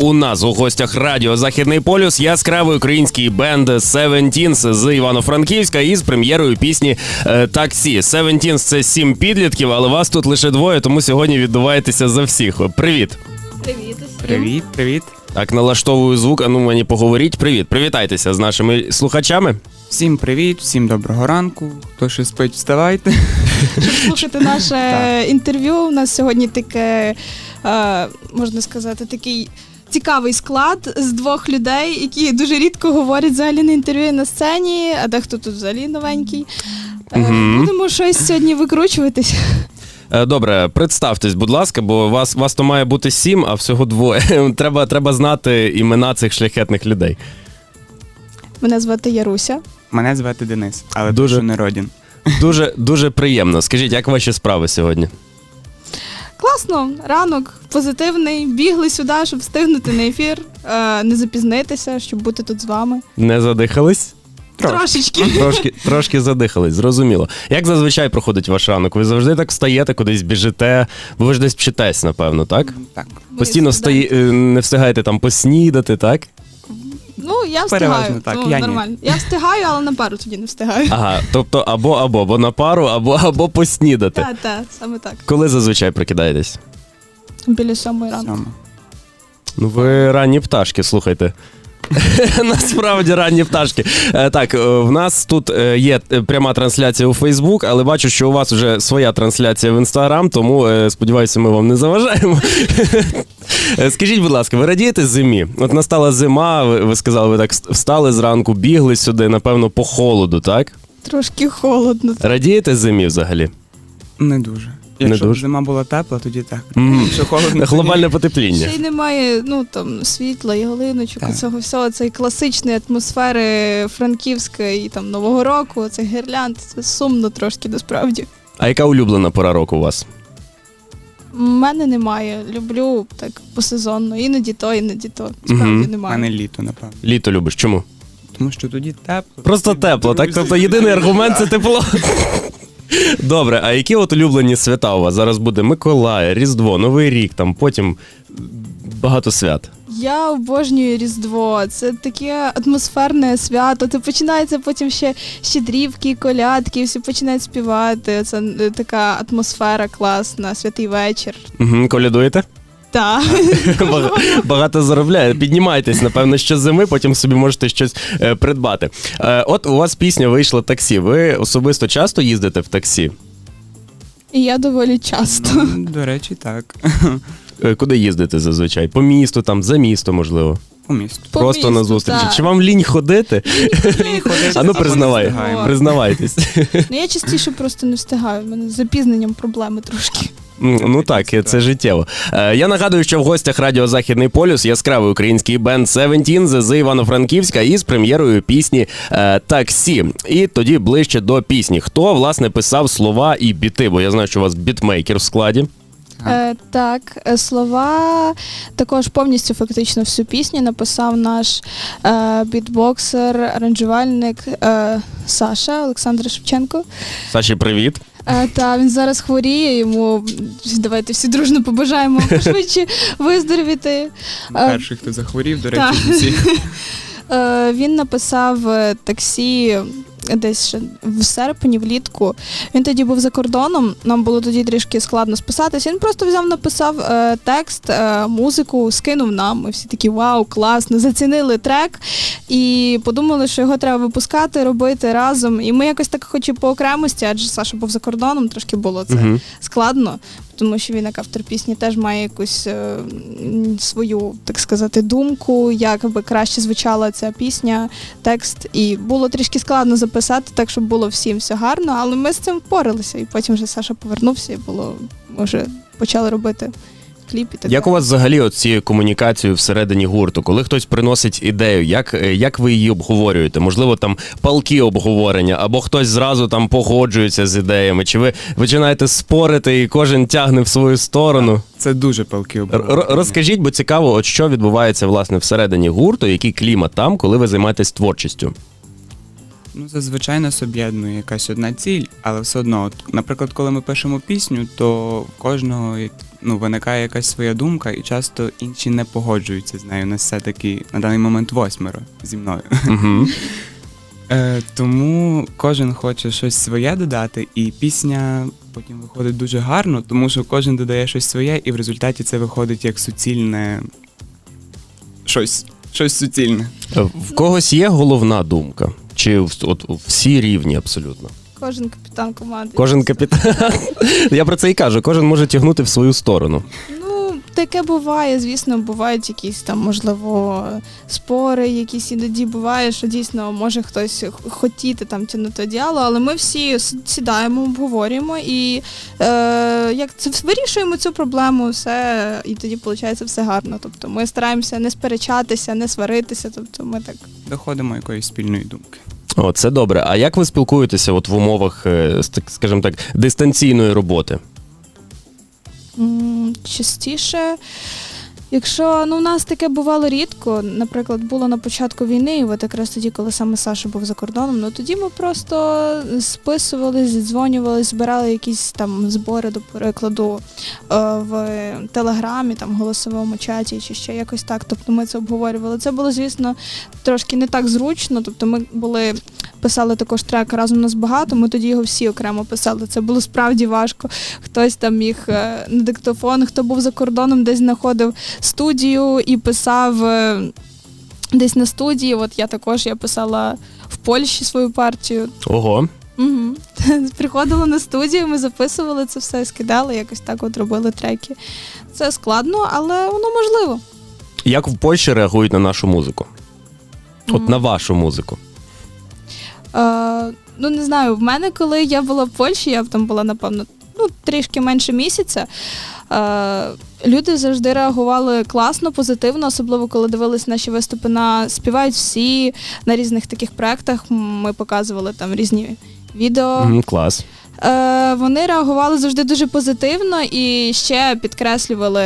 у нас у гостях радіо Західний полюс яскравий український бенд Seventeens з Івано-Франківська із прем'єрою пісні е, Таксі. Seventeens – це сім підлітків, але вас тут лише двоє, тому сьогодні відбуваєтеся за всіх. Привіт. Привіт усім. Привіт, привіт. Так, налаштовую звук, а ну мені поговоріть. Привіт, привітайтеся з нашими слухачами. Всім привіт, всім доброго ранку. Хто ще спить, вставайте. Щоб слухати наше Так. інтерв'ю. У нас сьогодні таке, е, можна сказати, такий. Цікавий склад з двох людей, які дуже рідко говорять взагалі на інтерв'ю на сцені, а дехто тут взагалі новенький. Мгм. Будемо щось сьогодні викручуватись. Е, Добре, представтесь, будь ласка, бо вас, вас то має бути сім, а всього двоє. Треба, треба знати імена цих шляхетних людей. Мене звати Яруся. Мене звати Денис, але Дуже- дуже не родін. Дуже дуже приємно. Скажіть, як ваші справи сьогодні? Класно, ранок позитивний. Бігли сюди, щоб встигнути на ефір, е, не запізнитися, щоб бути тут з вами. Не задихались? Трошечки. Трошки, трошки задихались, зрозуміло. Як зазвичай проходить ваш ранок? Ви завжди так встаєте, кудись біжите, бо ви ж десь вчитесь, напевно, так? Так. Постійно студенти. е, не встигаєте там поснідати, так? Ну, я встигаю. Переважно так, ну, я ні. нормально. Я встигаю, але на пару тоді не встигаю. Ага, тобто або або, або на пару, або або поснідати. Так, так, саме так. Коли зазвичай прокидаєтесь? Біля сьомої ранку. Сьома. Ну, ви ранні пташки, слухайте. Насправді ранні пташки. Е, Так, е, в нас тут е, є пряма трансляція у Фейсбук, але бачу, що у вас вже своя трансляція в Інстаграм, тому сподіваюся, ми вам не заважаємо. Скажіть, будь ласка, ви радієте зимі? От настала зима, ви сказали, ви так встали зранку, бігли сюди, напевно, по холоду, так? Трошки холодно. Радієте зимі взагалі? Не дуже. Якщо б дуже? зима була тепла, тоді так. Мгм. Якщо холодно, Глобальне потепління. Ще й немає ну там світла, ялиночок, Так. цього всього, цієї класичної атмосфери Франківська і там Нового року, цих гірлянд. Це сумно трошки насправді. А яка улюблена пора року у вас? У мене немає. Люблю так посезонно. Іноді то, іноді то. Справді Мгм. в немає. мене літо, напевно. Літо любиш? Чому? Тому що тоді тепло. Просто всі тепло, так? друзі. Тобто єдиний аргумент це тепло. Добре, а які от улюблені свята у вас? Зараз буде Миколай, Різдво, Новий рік, там потім багато свят. Я обожнюю Різдво. Це таке атмосферне свято. Це починається потім ще щедрівки, колядки, всі починають співати. Це е, така атмосфера класна, святий вечір. Угу, колядуєте? Так. Бага- Багато заробляє. Піднімайтесь, напевно, що зими, потім собі можете щось е, придбати. Е, от у вас пісня вийшла таксі. Ви особисто часто їздите в таксі? І я доволі часто. Ну, До речі, так. Е, Куди їздите зазвичай? По місту, там, за місто, можливо. У місту. По Просто на місту, зустрічі. так. Чи вам лінь ходити? А ну Або не признавай, встигаємо. признавайтесь. Ну я частіше просто не встигаю. У мене з запізненням проблеми трошки. Ну так, це життєво. Е, Я нагадую, що в гостях Радіо Західний полюс яскравий український бенд Seventeen з Івано-Франківська із прем'єрою пісні е, Таксі. І тоді ближче до пісні. Хто власне писав слова і біти? Бо я знаю, що у вас бітмейкер в складі. Е, так, е, слова також повністю фактично всю пісню написав наш е, бітбоксер, аранжувальник е, Саша Олександр Шевченко. Саші, привіт. Е, та він зараз хворіє, йому давайте всі дружно побажаємо швидше виздоровіти. Е, Перший, хто захворів, до речі, усіх. Е, він написав таксі десь ще в серпні, влітку. Він тоді був за кордоном. Нам було тоді трішки складно списатися. Він просто взяв, написав е, текст, е, музику, скинув нам. Ми всі такі вау, класно, зацінили трек і подумали, що його треба випускати, робити разом. І ми якось так, хоч і по окремості, адже Саша був за кордоном, трошки було це Мгм. складно, тому що він, як автор пісні, теж має якусь е, свою, так сказати, думку, як би краще звучала ця пісня, текст. І було трішки складно записати, так щоб було всім все гарно, але ми з цим впоралися. І потім вже Саша повернувся, і було вже почали робити кліп і так Як у вас взагалі от цією комунікацією всередині гурту? Коли хтось приносить ідею, як, е, як ви її обговорюєте? Можливо, там палки обговорення, або хтось зразу там погоджується з ідеями? Чи ви починаєте спорити і кожен тягне в свою сторону? Це дуже палки Р- обговорення. Розкажіть, бо цікаво, от що відбувається власне всередині гурту, який клімат там, коли ви займаєтесь творчістю? Ну, зазвичай нас об'єднує якась одна ціль, але все одно, от, наприклад, коли ми пишемо пісню, то в кожного ну, виникає якась своя думка, і часто інші не погоджуються з нею. У нас все-таки на даний момент восьмеро зі мною. Угу. Е, тому кожен хоче щось своє додати, і пісня потім виходить дуже гарно, тому що кожен додає щось своє, і в результаті це виходить як суцільне щось, щось суцільне. В когось є головна думка? Чи в- от всі рівні абсолютно? Кожен капітан команди. Кожен капітан. Я про це і кажу, кожен може тягнути в свою сторону. Таке буває, звісно, бувають якісь там, можливо, спори, якісь іноді буває, що дійсно може хтось хотіти там тягнути одіяло, але ми всі сідаємо, обговорюємо і е, як це вирішуємо цю проблему, все, і тоді виходить все гарно. Тобто ми стараємося не сперечатися, не сваритися. Тобто ми так Доходимо якоїсь спільної думки. О, це добре. А як ви спілкуєтеся от в умовах, е, скажімо так, дистанційної роботи? Частіше, якщо ну у нас таке бувало рідко, наприклад, було на початку війни, і от якраз тоді, коли саме Саша був за кордоном, ну тоді ми просто списувались, дзвонювались, збирали якісь там збори, до прикладу, е, в телеграмі, там голосовому чаті чи ще якось так. Тобто ми це обговорювали. Це було, звісно, трошки не так зручно. Тобто ми були. Писали також трек разом нас багато. Ми тоді його всі окремо писали. Це було справді важко хтось там міг е, на диктофон, хто був за кордоном, десь знаходив студію і писав е, десь на студії. От я також я писала в Польщі свою партію. Ого. Угу. Приходила на студію, ми записували це все, скидали, якось так от робили треки. Це складно, але воно можливо. Як в Польщі реагують на нашу музику? От Мгм. на вашу музику. Е, ну, не знаю, в мене, коли я була в Польщі, я там була, напевно, ну, трішки менше місяця. Е, люди завжди реагували класно, позитивно, особливо коли дивились наші виступи на співають всі на різних таких проєктах. Ми показували там різні відео. Клас. Е, вони реагували завжди дуже позитивно і ще підкреслювали,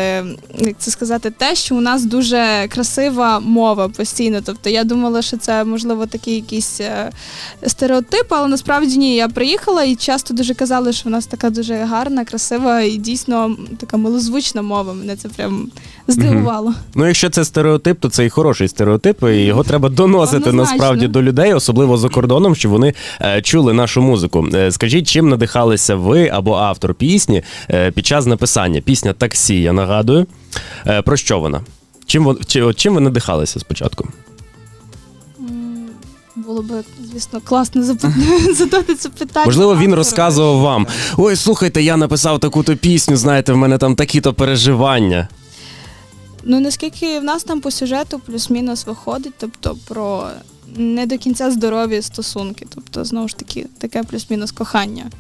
як це сказати, те, що у нас дуже красива мова постійно. Тобто я думала, що це можливо такий якийсь е, стереотип, але насправді ні. Я приїхала і часто дуже казали, що в нас така дуже гарна, красива і дійсно така милозвучна мова. Мене це прям здивувало. Ну, якщо це стереотип, то це і хороший стереотип, і його треба доносити Однозначно. насправді до людей, особливо за кордоном, щоб вони е, чули нашу музику. Е, скажіть, чим надихалися ви або автор пісні е, під час написання? Пісня таксі, я нагадую. Е, про що вона? Чим, чим ви надихалися спочатку? Було би, звісно, класно задати це питання. Можливо, він розказував вам: ой, слухайте, я написав таку-то пісню, знаєте, в мене там такі-то переживання. Ну наскільки в нас там по сюжету плюс-мінус виходить, тобто про не до кінця здорові стосунки, тобто знову ж таки таке плюс-мінус кохання.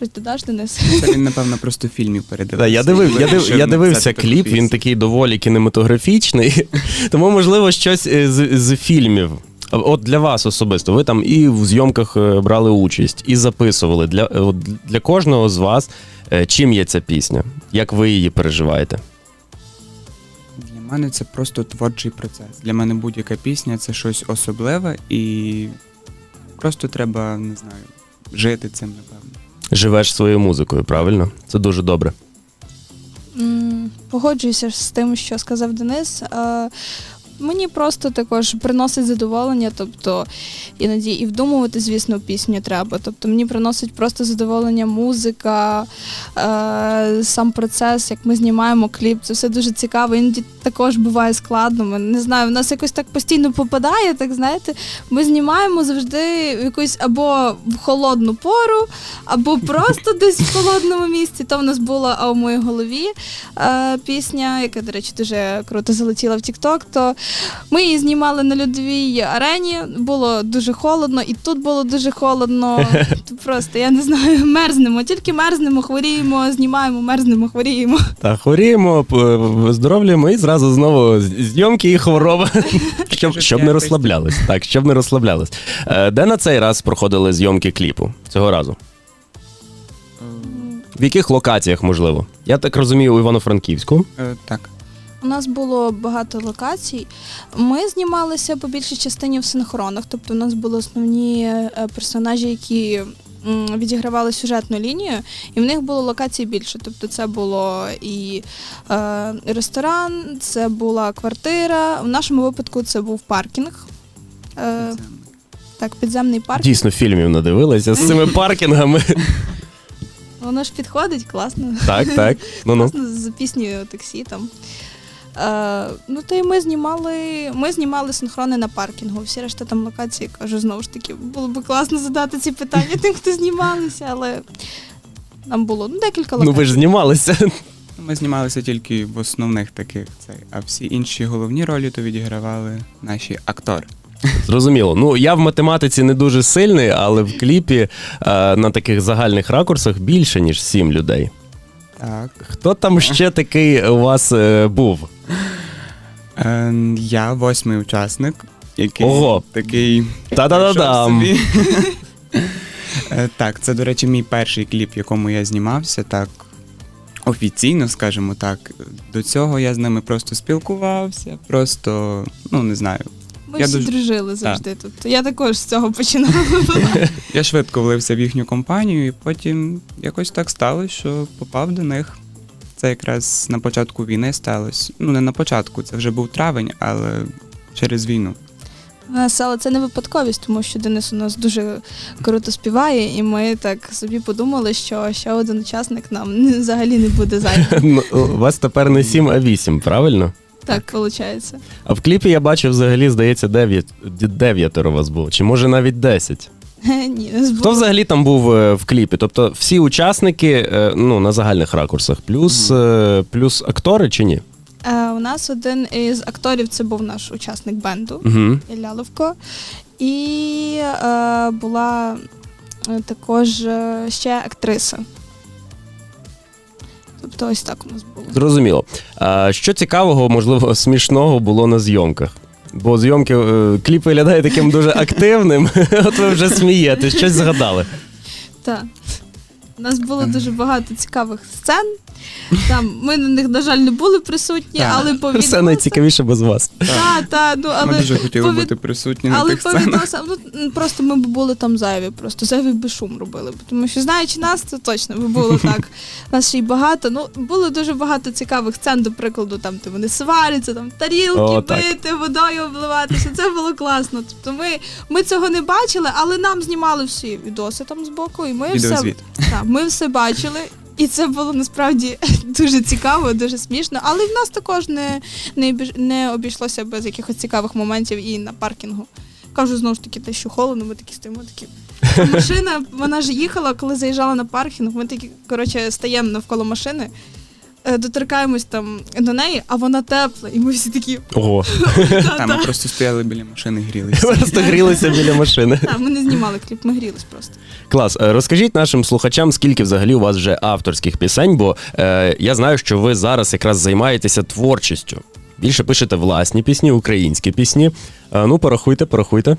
Щось додаш, Денис? Це він, напевно, просто фільмів передивився. Да, я, дивив, я, див, я дивився кліп, він такий доволі кінематографічний, тому, можливо, щось з, з фільмів. От для вас особисто, ви там і в зйомках е, брали участь, і записували. Для, от для кожного з вас е, чим є ця пісня? Як ви її переживаєте? Для мене це просто творчий процес. Для мене будь-яка пісня це щось особливе і просто треба, не знаю, жити цим, напевно. Живеш своєю музикою, правильно? Це дуже добре. Погоджуюся з тим, що сказав Денис. Мені просто також приносить задоволення, тобто іноді і вдумувати, звісно, пісню треба. Тобто мені приносить просто задоволення музика, е, сам процес, як ми знімаємо кліп. Це все дуже цікаво. Іноді також буває складно. Ми не знаю, в нас якось так постійно попадає, так знаєте. Ми знімаємо завжди якусь або в холодну пору, або просто десь в холодному місці. То в нас була а у моїй голові е, пісня, яка, до речі, дуже круто залетіла в TikTok, то ми її знімали на льодовій арені. Було дуже холодно, і тут було дуже холодно. Просто я не знаю, мерзнемо, тільки мерзнемо, хворіємо, знімаємо, мерзнемо, хворіємо. Та хворіємо, п- і зразу знову зйомки і хвороба. Щоб, щоб не розслаблялись. Так, щоб не розслаблялись. Е, Де на цей раз проходили зйомки кліпу цього разу? В яких локаціях, можливо? Я так розумію, у Івано-Франківську. Е, так. У нас було багато локацій. Ми знімалися по більшій частині в синхронах, тобто у нас були основні е, персонажі, які відігравали сюжетну лінію, і в них було локацій більше. Тобто це було і е, ресторан, це була квартира. В нашому випадку це був паркінг. Е, так, підземний паркінг. Дійсно, фільмів надивилися з цими паркінгами. Воно ж підходить, класно. Так, так. Ну ну. Класно з піснею таксі там. Е, ну, та й ми знімали, ми знімали синхрони на паркінгу. Всі решта там локації, кажу, знову ж таки, було б класно задати ці питання тим, хто знімалися, але нам було ну, декілька локацій. Ну ви ж знімалися. Ми знімалися тільки в основних таких цей, а всі інші головні ролі то відігравали наші актори. Зрозуміло. Ну я в математиці не дуже сильний, але в кліпі е, на таких загальних ракурсах більше ніж сім людей. Так. Хто там ще такий у вас е, був? Е, я восьмий учасник, який Ого. такий Та-да-да-дам. прийшов собі. Е, Так, це, до речі, мій перший кліп, в якому я знімався, так офіційно, скажімо так. До цього я з ними просто спілкувався, просто, ну не знаю. Ми я всі дуже- дружили завжди тут. Я також з цього починала. Я швидко влився в їхню компанію, і потім якось так сталося, що попав до них. Це якраз на початку війни сталося. Ну, не на початку, це вже був травень, але через війну. Нас, але це не випадковість, тому що Денис у нас дуже круто співає, і ми так собі подумали, що ще один учасник нам взагалі не буде зайвим. Ну, У вас тепер не сім, а вісім, правильно? Так виходить. А в кліпі я бачив взагалі, здається, дев'ять дев'ятеро вас було, чи може навіть десять. Ні, не Хто взагалі там був е, в кліпі? Тобто всі учасники е, ну, на загальних ракурсах, плюс, е, плюс актори чи ні? Е, у нас один із акторів це був наш учасник бенду Угу. Ілля Ловко. І е, була е, також е, ще актриса. Тобто ось так у нас було. Зрозуміло. А що цікавого, можливо, смішного було на зйомках? Бо зйомки е, кліп виглядає таким дуже активним. От ви вже смієтесь, щось згадали. Так. У нас було дуже багато цікавих сцен. Там ми на них, на жаль, не були присутні, Так. але по Все найцікавіше без вас. Та, та, ну, але Ми дуже хотіли бути присутні на Але тих сценах. ну просто ми б були там зайві, просто зайвий би шум робили. Тому що знаючи нас, це точно би було так. Нас ще й багато. Ну було дуже багато цікавих сцен, до прикладу, там де вони сваряться, там тарілки О, так. бити, водою обливатися. Це було класно. Тобто ми, ми цього не бачили, але нам знімали всі відоси там збоку, і ми все, так, ми все бачили. І це було насправді дуже цікаво, дуже смішно. Але в нас також не, не, не обійшлося без якихось цікавих моментів і на паркінгу. Кажу знову ж таки, те, що холодно, ми такі стоїмо такі. Машина, вона ж їхала, коли заїжджала на паркінг. Ми такі, коротше, стаємо навколо машини, доторкаємось там до неї, а вона тепла, і ми всі такі. Ого, Там ми просто стояли біля машини, грілися. просто грілися біля машини. Та, ми не знімали кліп, ми грілись просто. Клас. Е, Розкажіть нашим слухачам, скільки взагалі у вас вже авторських пісень, бо е, я знаю, що ви зараз якраз займаєтеся творчістю. Більше пишете власні пісні, українські пісні. Е, ну, порахуйте, порахуйте.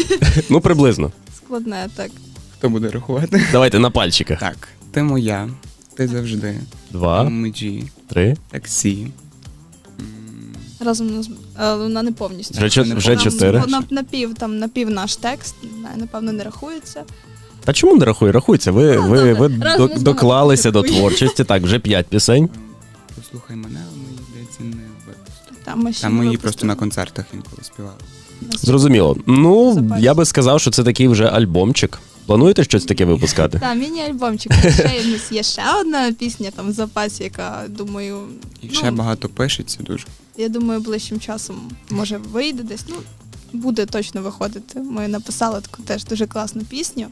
ну, приблизно. Складне так. Хто буде рахувати? Давайте на пальчиках. Так, ти моя, ти завжди. Два, Меджі, три. таксі. Разом нас, але вона не повністю. Вже, чо- не вже Нам чотири. На, напів, там, напів наш текст, не знаю, напевно, не рахується. Та чому не рахує? Рахується. Ви, Ну, ви, добре. ви Раз до- ми з доклалися до рахуємо. творчості. Так, вже п'ять пісень. Послухай мене, але мені здається, не випустили. Там ми, ще Там не її випустили. просто на концертах інколи співали. Зрозуміло. Ну, Запас. я би сказав, що це такий вже альбомчик. Плануєте щось таке випускати? Так, міні-альбомчик. Ще є- в нас є ще одна пісня там в запасі, яка, думаю, І Ну. ще багато пишеться дуже. я думаю, ближчим часом може вийде десь. Ну, буде точно виходити. Ми написали таку теж дуже класну пісню.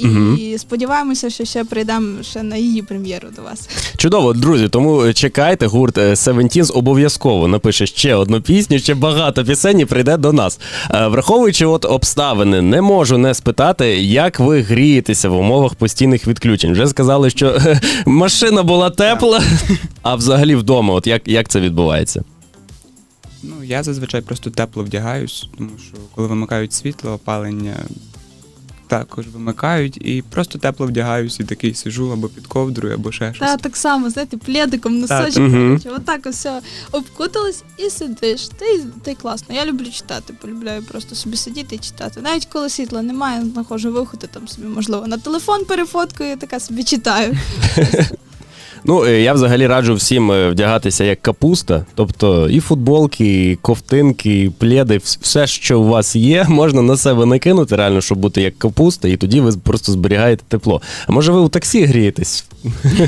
І Мгм. сподіваємося, що ще прийдемо ще на її прем'єру до вас. Чудово, друзі. Тому чекайте, гурт е, Seventeens обов'язково напише ще одну пісню, ще багато пісень і прийде до нас. Е, Враховуючи от обставини, не можу не спитати, як ви грієтеся в умовах постійних відключень. Вже сказали, що е, машина була тепла, а взагалі вдома, от як, як це відбувається? Ну, я зазвичай просто тепло вдягаюсь, тому що коли вимикають світло, опалення також вимикають і просто тепло вдягаюся, і такий сижу або під ковдрою, або ще щось. Та так само, знаєте, пледиком носочок, Мгм. отак все обкуталась і сидиш. Та й, та й класно. Я люблю читати, полюбляю просто собі сидіти і читати. Навіть коли світла немає, знаходжу виходи там собі, можливо, на телефон перефоткаю, така собі читаю. Ну, е, я взагалі раджу всім е, вдягатися як капуста. Тобто і футболки, і ковтинки, і пледи, все, що у вас є, можна на себе накинути, реально, щоб бути як капуста, і тоді ви просто зберігаєте тепло. А може ви у таксі грієтесь?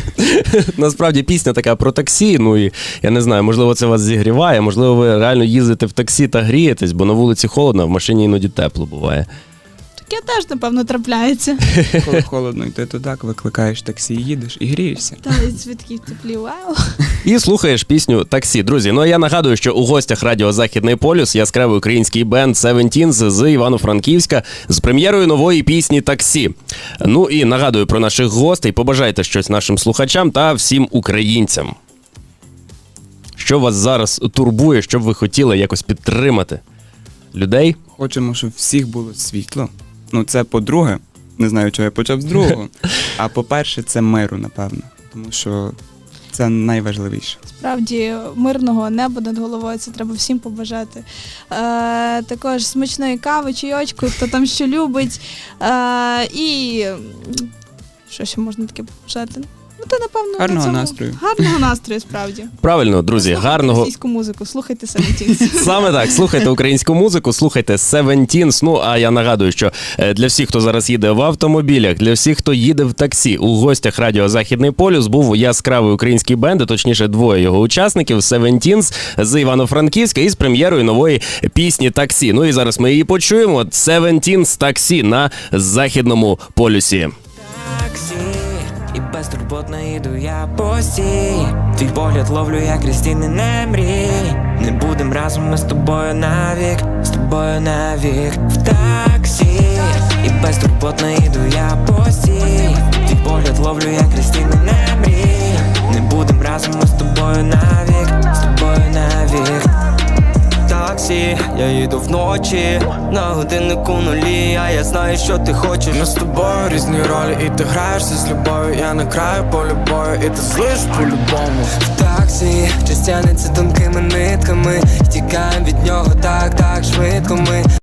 Насправді пісня така про таксі. Ну і я не знаю, можливо, це вас зігріває, можливо, ви реально їздите в таксі та грієтесь, бо на вулиці холодно, а в машині іноді тепло буває. Таке теж, напевно, трапляється. Коли холодно, і ти то так викликаєш таксі, їдеш і грієшся. Та й звідки теплі вау. І слухаєш пісню Таксі. Друзі, ну а я нагадую, що у гостях радіо Західний полюс яскравий український бенд Seventeens з Івано-Франківська з прем'єрою нової пісні Таксі. Ну і нагадую про наших гостей. Побажайте щось нашим слухачам та всім українцям. Що вас зараз турбує, що б ви хотіли якось підтримати? Людей? Хочемо, щоб всіх було світло. Ну, це по-друге, не знаю, чого я почав з другого. А по-перше, це миру, напевно. Тому що це найважливіше. Справді мирного неба над головою це треба всім побажати. Е, також смачної кави, чайочку, хто там що любить. Е, і що ще можна таке побажати? Ну, то напевно на Гарного цьому- настрою. Гарного настрою, справді. Правильно, друзі, Слухайте гарного. російську музику, слухайте Seventeens. Саме так, слухайте українську музику, слухайте Seventeens. Ну а я нагадую, що е, для всіх, хто зараз їде в автомобілях, для всіх, хто їде в таксі, у гостях радіо Західний полюс був яскравий український бенд, точніше, двоє його учасників Seventeens з Івано-Франківська із прем'єрою нової пісні Таксі. Ну і зараз ми її почуємо. Seventeens Таксі на західному полюсі. таксі І безтурботно їду я постій Твій погляд ловлю, як крізь не мрій. Не будем разом ми з тобою навік, з тобою навік В таксі. І безтурботно їду я постій Твій погляд ловлю, як крізь не мрій. Не будем разом ми з тобою навік, з тобою навік таксі, я їду вночі на годиннику нулі, а я знаю, що ти хочеш. Ми з тобою різні ролі, і ти граєшся з любов'ю, я на краю по бою, і ти злиш по-любому. В таксі час тянеться тонкими нитками, тікаємо від нього так, так швидко ми